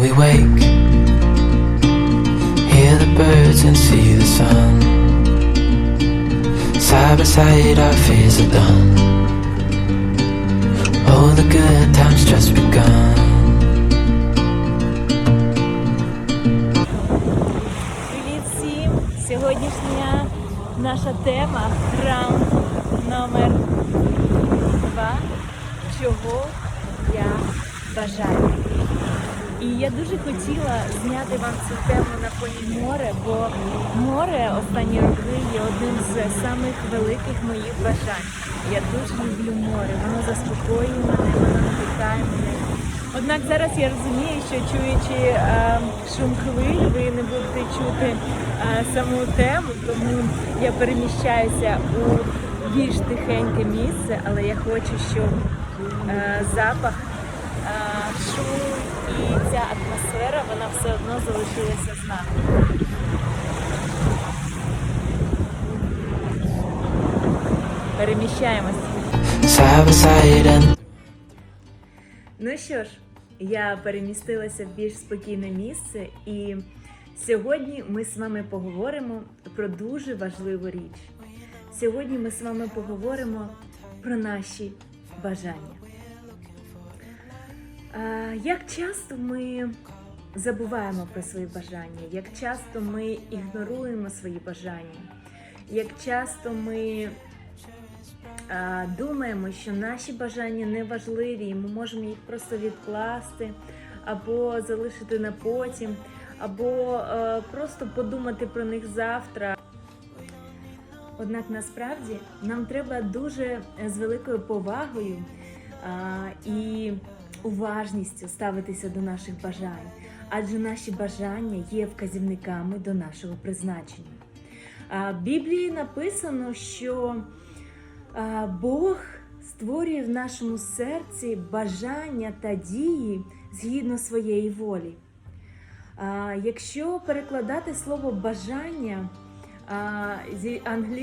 we wake, hear the birds and see the sun. Side by side, our fears are done. Oh, the good times just begun. Привіт всім! Сьогоднішня наша тема раунд номер два. Чого я бажаю? І я дуже хотіла зняти вам цю тему на фоні моря, бо море останні роки є одним з самих великих моїх бажань. Я дуже люблю море, воно заспокоює мене, воно надихає мене. Однак зараз я розумію, що чуючи е, шум хвиль, ви не будете чути е, саму тему, тому я переміщаюся у більш тихеньке місце, але я хочу, щоб е, запах, е, шум і ця атмосфера, вона все одно залишилася з нами. By Ну що ж, я перемістилася в більш спокійне місце, і сьогодні ми з вами поговоримо про дуже важливу річ. Сьогодні ми з вами поговоримо про наші бажання. Як часто ми забуваємо про свої бажання, як часто ми ігноруємо свої бажання, як часто ми думаємо, що наші бажання не важливі, і ми можемо їх просто відкласти, або залишити на потім, або е, просто подумати про них завтра. Однак насправді нам треба дуже з великою повагою і уважністю ставитися до наших бажань, адже наші бажання є вказівниками до нашого призначення. В Біблії написано, що Бог створює в нашому серці бажання та дії згідно своєї волі. Якщо перекладати слово бажання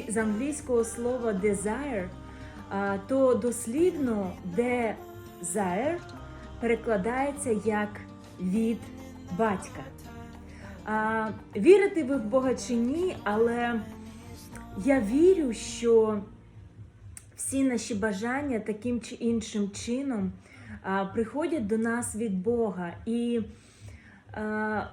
з англійського слова desire, то дослівно desire перекладається як від батька. А, Вірите ви в Бога чи ні, але я вірю, що всі наші бажання таким чи іншим чином а, приходять до нас від Бога. І а,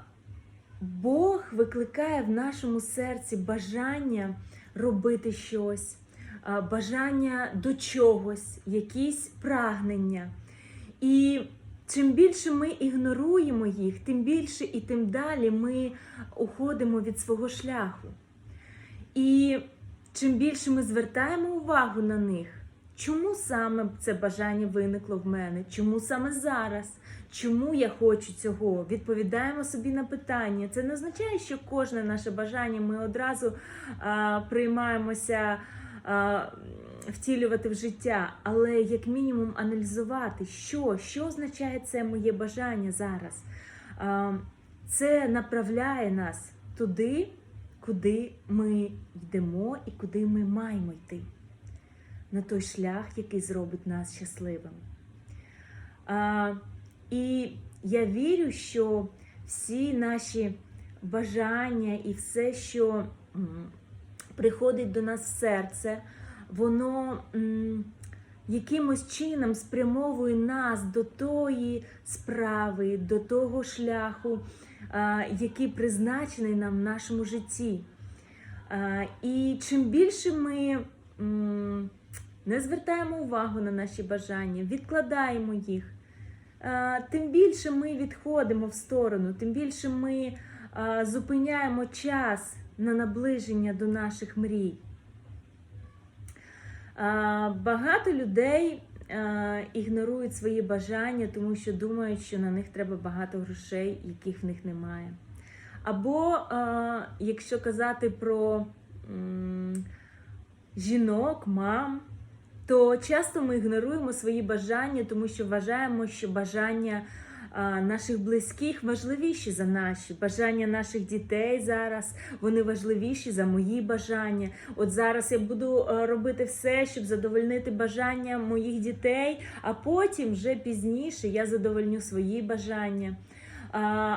Бог викликає в нашому серці бажання робити щось, бажання до чогось, якісь прагнення. І чим більше ми ігноруємо їх, тим більше і тим далі ми уходимо від свого шляху. І чим більше ми звертаємо увагу на них, чому саме це бажання виникло в мене, чому саме зараз, чому я хочу цього, відповідаємо собі на питання. Це не означає, що кожне наше бажання ми одразу а, приймаємося а, втілювати в життя, але як мінімум аналізувати, що, що означає це моє бажання зараз. Це направляє нас туди, куди ми йдемо і куди ми маємо йти. На той шлях, який зробить нас щасливим. І я вірю, що всі наші бажання і все, що приходить до нас в серце, воно якимось чином спрямовує нас до тої справи, до того шляху, а, який призначений нам в нашому житті. А, І чим більше ми не звертаємо увагу на наші бажання, відкладаємо їх, а, тим більше ми відходимо в сторону, тим більше ми зупиняємо час на наближення до наших мрій. Багато людей ігнорують свої бажання, тому що думають, що на них треба багато грошей, яких в них немає. Або якщо казати про жінок, мам, то часто ми ігноруємо свої бажання, тому що вважаємо, що бажання наших близьких важливіші за наші. Бажання наших дітей зараз вони важливіші за мої бажання. От зараз я буду е, робити все, щоб задовольнити бажання моїх дітей, а потім вже пізніше я задовольню свої бажання.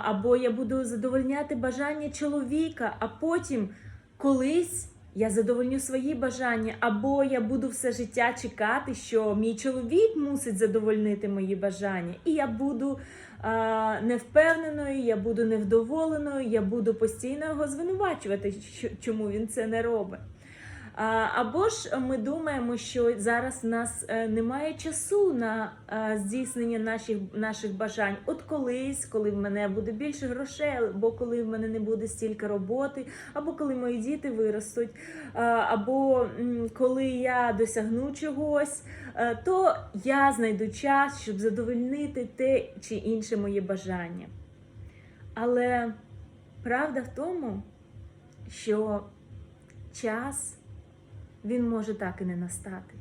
або я буду задовольняти бажання чоловіка, а потім колись я задовольню свої бажання, або я буду все життя чекати, що мій чоловік мусить задовольнити мої бажання, і я буду а, невпевненою, я буду невдоволеною, я буду постійно його звинувачувати, що- чому він це не робить. Або ж ми думаємо, що зараз в нас е, немає часу на е, здійснення наших, наших бажань. От колись, коли в мене буде більше грошей, або коли в мене не буде стільки роботи, або коли мої діти виростуть, або коли я досягну чогось, е, то я знайду час, щоб задовольнити те чи інше моє бажання. Але правда в тому, що час він може так і не настати.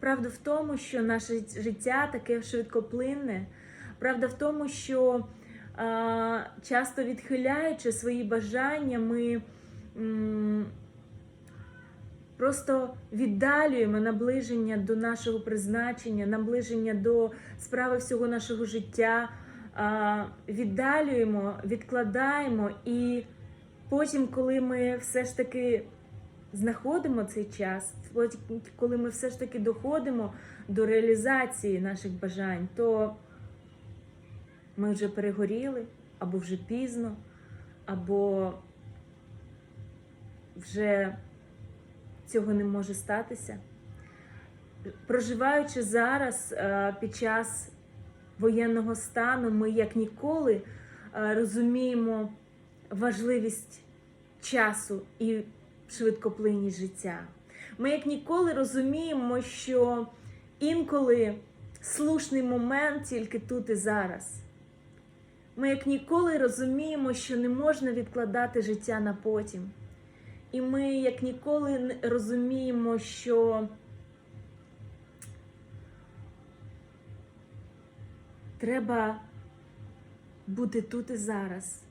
Правда в тому, що наше життя таке швидкоплинне. Правда в тому, що а, часто відхиляючи свої бажання, ми м, просто віддалюємо наближення до нашого призначення, наближення до справи всього нашого життя, а, віддалюємо, відкладаємо, і потім, коли ми все ж таки знаходимо цей час, коли ми все ж таки доходимо до реалізації наших бажань, то ми вже перегоріли, або вже пізно, або вже цього не може статися. Проживаючи зараз е, під час воєнного стану, ми як ніколи е, розуміємо важливість часу і швидкоплинність життя. Ми як ніколи розуміємо, що інколи слушний момент тільки тут і зараз. Ми як ніколи розуміємо, що не можна відкладати життя на потім. І ми як ніколи розуміємо, що треба бути тут і зараз.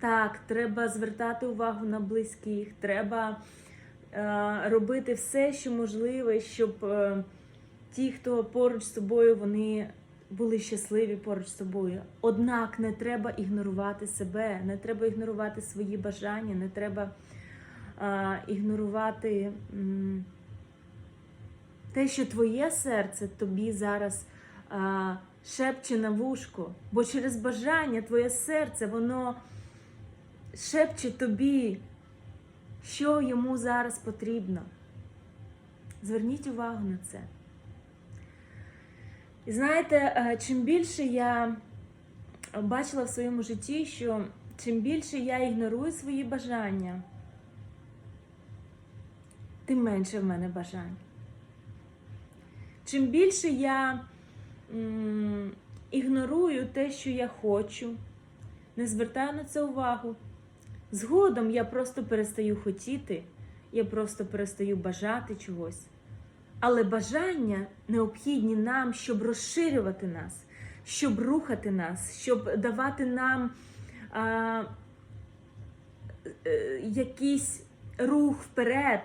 Так, треба звертати увагу на близьких, треба е, робити все, що можливе, щоб е, ті, хто поруч з тобою, вони були щасливі поруч з тобою. Однак не треба ігнорувати себе, не треба ігнорувати свої бажання, не треба е, ігнорувати м, те, що твоє серце тобі зараз е, шепче на вушко, бо через бажання твоє серце, воно шепче тобі, що йому зараз потрібно. Зверніть увагу на це. І знаєте, е, чим більше я бачила в своєму житті, що чим більше я ігнорую свої бажання, тим менше в мене бажань. Чим більше я ігнорую те, що я хочу, не звертаю на це увагу. Згодом я просто перестаю хотіти, я просто перестаю бажати чогось. Але бажання необхідні нам, щоб розширювати нас, щоб рухати нас, щоб давати нам а, е, якийсь рух вперед,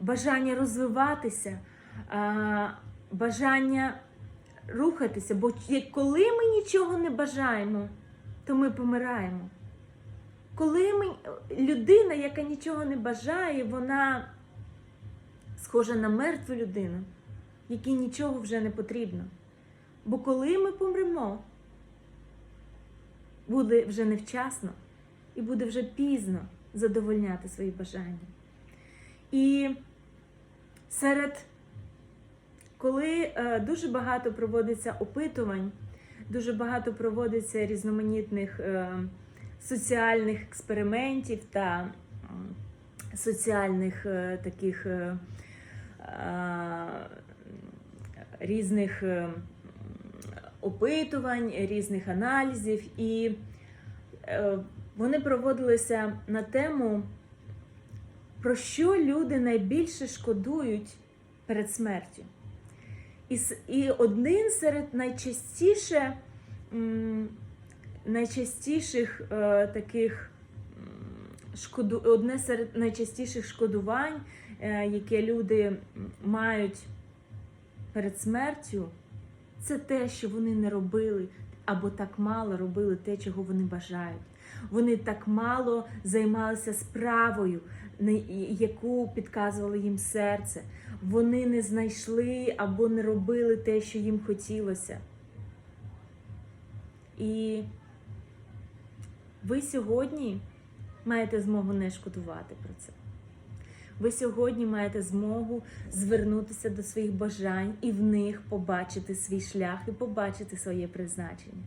бажання розвиватися, а, бажання рухатися. Бо коли ми нічого не бажаємо, то ми помираємо. Коли ми, людина, яка нічого не бажає, вона схожа на мертву людину, якій нічого вже не потрібно. Бо коли ми помремо, буде вже невчасно і буде вже пізно задовольняти свої бажання. І серед, коли е, дуже багато проводиться опитувань, дуже багато проводиться різноманітних е, соціальних експериментів та соціальних е, таких е, е, різних опитувань, різних аналізів, і вони проводилися на тему, про що люди найбільше шкодують перед смертю. І, один серед найчастіше, найчастіших е, таких шкоду, одне серед найчастіших шкодувань, е, яке люди мають перед смертю, це те, що вони не робили або так мало робили те, чого вони бажають. Вони так мало займалися справою, яку підказувало їм серце. Вони не знайшли або не робили те, що їм хотілося. І ви сьогодні маєте змогу не шкодувати про це. Ви сьогодні маєте змогу звернутися до своїх бажань і в них побачити свій шлях і побачити своє призначення.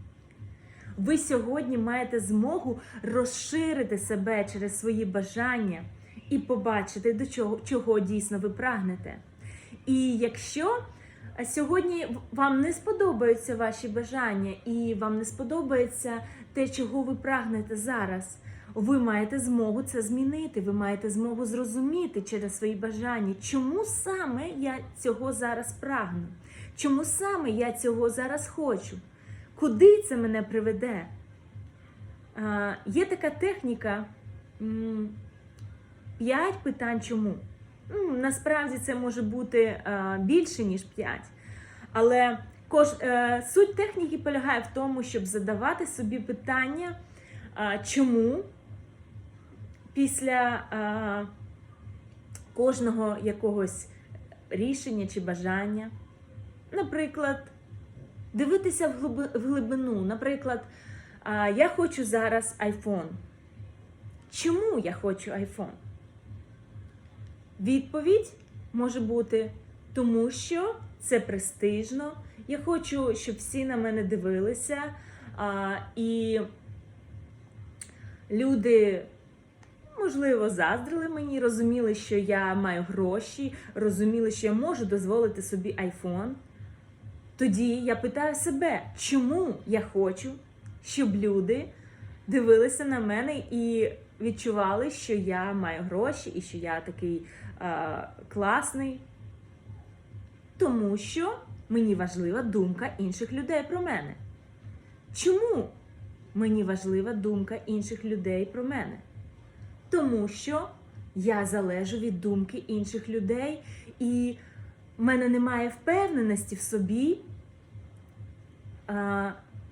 Ви сьогодні маєте змогу розширити себе через свої бажання і побачити, до чого, чого дійсно ви прагнете. І якщо сьогодні вам не сподобаються ваші бажання, і вам не сподобається те, чого ви прагнете зараз, ви маєте змогу це змінити. Ви маєте змогу зрозуміти через свої бажання, чому саме я цього зараз прагну, чому саме я цього зараз хочу, куди це мене приведе. А, є така техніка п'ять питань чому. Насправді це може бути е, більше, ніж 5. Але кож, е, суть техніки полягає в тому, щоб задавати собі питання, е, чому після е, кожного якогось рішення чи бажання. Наприклад, дивитися в глиби- в глибину. Наприклад, е, я хочу зараз iPhone. Чому я хочу iPhone? Відповідь може бути тому, що це престижно. Я хочу, щоб всі на мене дивилися. А, і люди, можливо, заздрили мені, розуміли, що я маю гроші, розуміли, що я можу дозволити собі айфон. Тоді я питаю себе, чому я хочу, щоб люди дивилися на мене і відчували, що я маю гроші і що я такий е, класний. Тому що мені важлива думка інших людей про мене. Чому мені важлива думка інших людей про мене? Тому що я залежу від думки інших людей, і в мене немає впевненості в собі, а,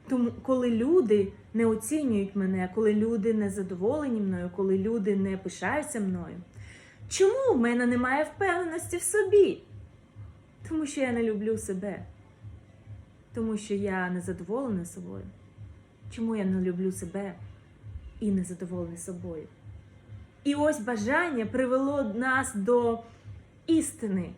тому, коли люди не оцінюють мене, коли люди не задоволені мною, коли люди не пишаються мною. Чому в мене немає впевненості в собі? Тому що я не люблю себе. Тому що я не задоволена собою. Чому я не люблю себе і не задоволена собою? І ось бажання привело нас до істини,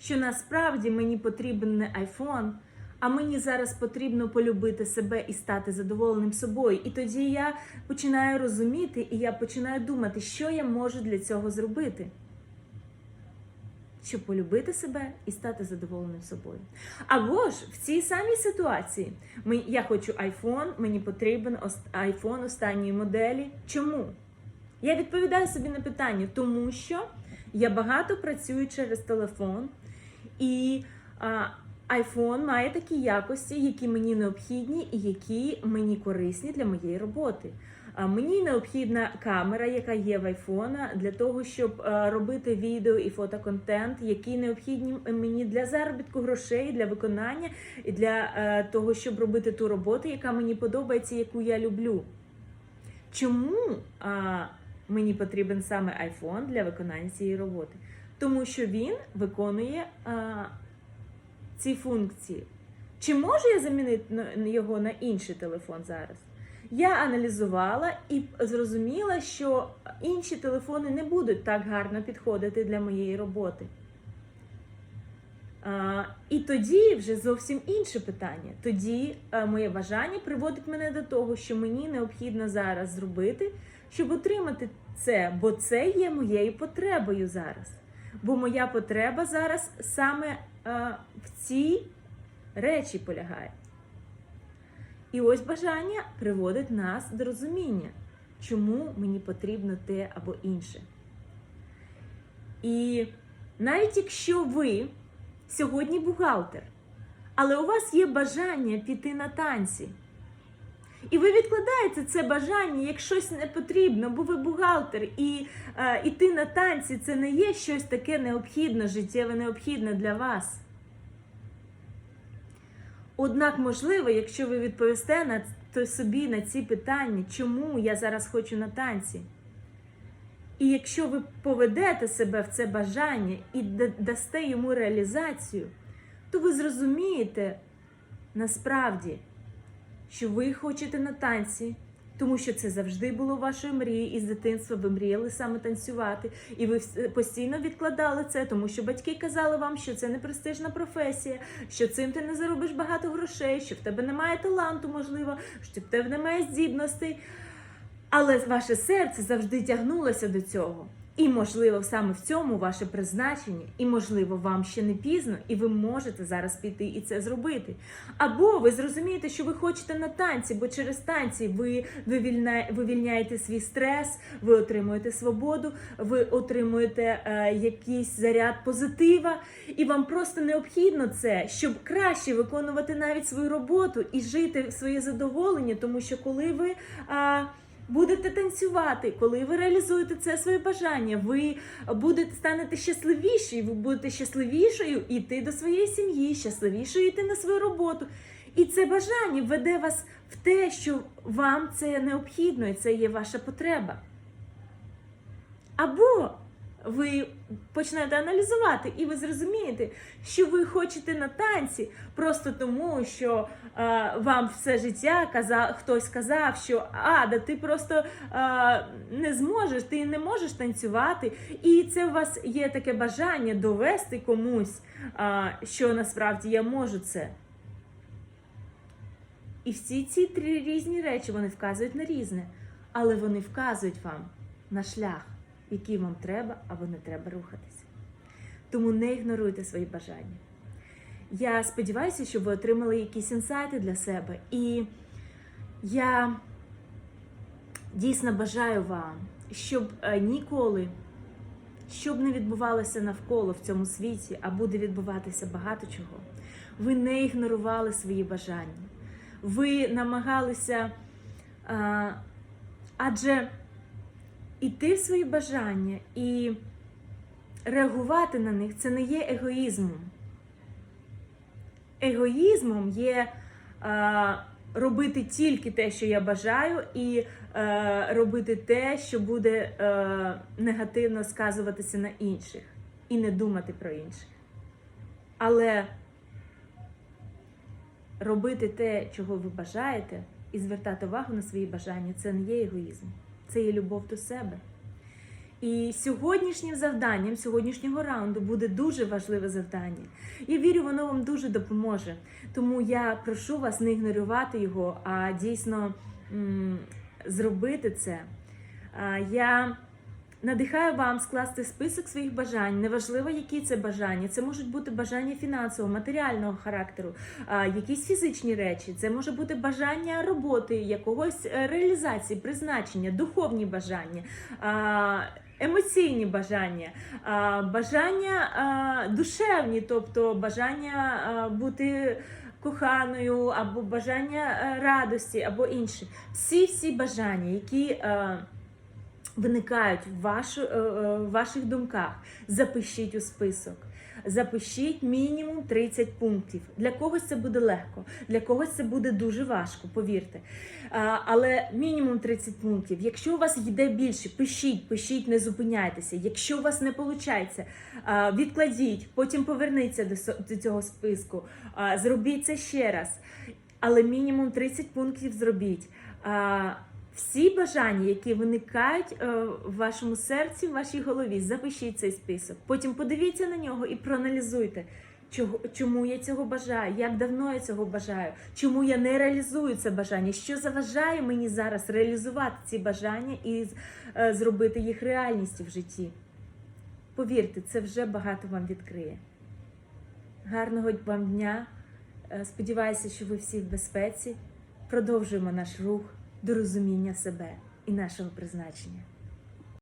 що насправді мені потрібен не айфон, а мені зараз потрібно полюбити себе і стати задоволеним собою. І тоді я починаю розуміти, і я починаю думати, що я можу для цього зробити. Щоб полюбити себе і стати задоволеним собою. Або ж в цій самій ситуації я хочу iPhone, мені потрібен iPhone останньої моделі. Чому? Я відповідаю собі на питання, тому що я багато працюю через телефон, і а, iPhone має такі якості, які мені необхідні і які мені корисні для моєї роботи. Мені необхідна камера, яка є в iPhone, для того, щоб е, робити відео і фотоконтент, які необхідні мені для заробітку грошей, для виконання і для е, того, щоб робити ту роботу, яка мені подобається, яку я люблю. Чому мені потрібен саме iPhone для виконання цієї роботи? Тому що він виконує ці функції. Чи можу я замінити його на інший телефон зараз? Я аналізувала і зрозуміла, що інші телефони не будуть так гарно підходити для моєї роботи. А, і тоді вже зовсім інше питання. Тоді а, моє бажання приводить мене до того, що мені необхідно зараз зробити, щоб отримати це, бо це є моєю потребою зараз. Бо моя потреба зараз саме а, в цій речі полягає. І ось бажання приводить нас до розуміння, чому мені потрібно те або інше. І навіть якщо ви сьогодні бухгалтер, але у вас є бажання піти на танці, і ви відкладаєте це бажання як щось не потрібно, бо ви бухгалтер, і е, іти на танці це не є щось таке необхідне, життєво необхідне для вас. Однак, можливо, якщо ви відповісте на то собі на ці питання, чому я зараз хочу на танці. І якщо ви поведете себе в це бажання і дасте йому реалізацію, то ви зрозумієте насправді, що ви хочете на танці, тому що це завжди було вашою мрією, і з дитинства ви мріяли саме танцювати, і ви постійно відкладали це, тому що батьки казали вам, що це не престижна професія, що цим ти не заробиш багато грошей, що в тебе немає таланту, можливо, що в тебе немає здібностей. Але ваше серце завжди тягнулося до цього. І, можливо, саме в цьому ваше призначення, і, можливо, вам ще не пізно, і ви можете зараз піти і це зробити. Або ви зрозумієте, що ви хочете на танці, бо через танці ви вивільняєте свій стрес, ви отримуєте свободу, ви отримуєте е, якийсь заряд позитива, і вам просто необхідно це, щоб краще виконувати навіть свою роботу і жити в своє задоволення, тому що коли ви. А, Будете танцювати, коли ви реалізуєте це своє бажання, ви будете станете щасливіші, ви будете щасливішою йти до своєї сім'ї, щасливішою йти на свою роботу. І це бажання веде вас в те, що вам це необхідно, і це є ваша потреба. Або ви почнете аналізувати, і ви зрозумієте, що ви хочете на танці просто тому, що е, вам все життя казав, хтось сказав, що а, да ти просто е, не зможеш, ти не можеш танцювати. І це у вас є таке бажання довести комусь, е, що насправді я можу це. І всі ці три різні речі вони вказують на різне, але вони вказують вам на шлях, який вам треба або не треба рухатися. Тому не ігноруйте свої бажання. Я сподіваюся, що ви отримали якісь інсайти для себе. І я дійсно бажаю вам, щоб е, ніколи, щоб не відбувалося навколо в цьому світі, а буде відбуватися багато чого, ви не ігнорували свої бажання. Ви намагалися, а, адже іти в свої бажання і реагувати на них це не є егоїзмом. Егоїзмом є а, робити тільки те, що я бажаю, і е, робити те, що буде е, негативно сказуватися на інших, і не думати про інших. Але робити те, чого ви бажаєте, і звертати увагу на свої бажання це не є егоїзм, це є любов до себе. І сьогоднішнім завданням, сьогоднішнього раунду буде дуже важливе завдання. Я вірю, воно вам дуже допоможе. Тому я прошу вас не ігнорувати його, а дійсно зробити це. Я надихаю вам скласти список своїх бажань. Неважливо, які це бажання. Це можуть бути бажання фінансового, матеріального характеру, якісь фізичні речі. Це може бути бажання роботи, якогось е, реалізації, призначення, духовні бажання. Емоційні бажання, бажання душевні, тобто бажання бути коханою, або бажання е, радості, або інші. Всі всі бажання, які е, виникають в, вашу, е, е, в ваших думках, запишіть у список. Запишіть мінімум 30 пунктів. Для когось це буде легко, для когось це буде дуже важко, повірте. Але мінімум 30 пунктів. Якщо у вас йде більше, пишіть, пишіть, не зупиняйтеся. Якщо у вас не виходить, відкладіть, потім поверніться до цього списку. Зробіть це ще раз. Але мінімум 30 пунктів зробіть. Всі бажання, які виникають е, в вашому серці, в вашій голові, запишіть цей список. Потім подивіться на нього і проаналізуйте, чому я цього бажаю, як давно я цього бажаю, чому я не реалізую це бажання, що заважає мені зараз реалізувати ці бажання і е, зробити їх реальністю в житті. Повірте, це вже багато вам відкриє. Гарного вам дня! Е, Сподіваюся, що ви всі в безпеці. Продовжуємо наш рух до розуміння себе і нашого призначення.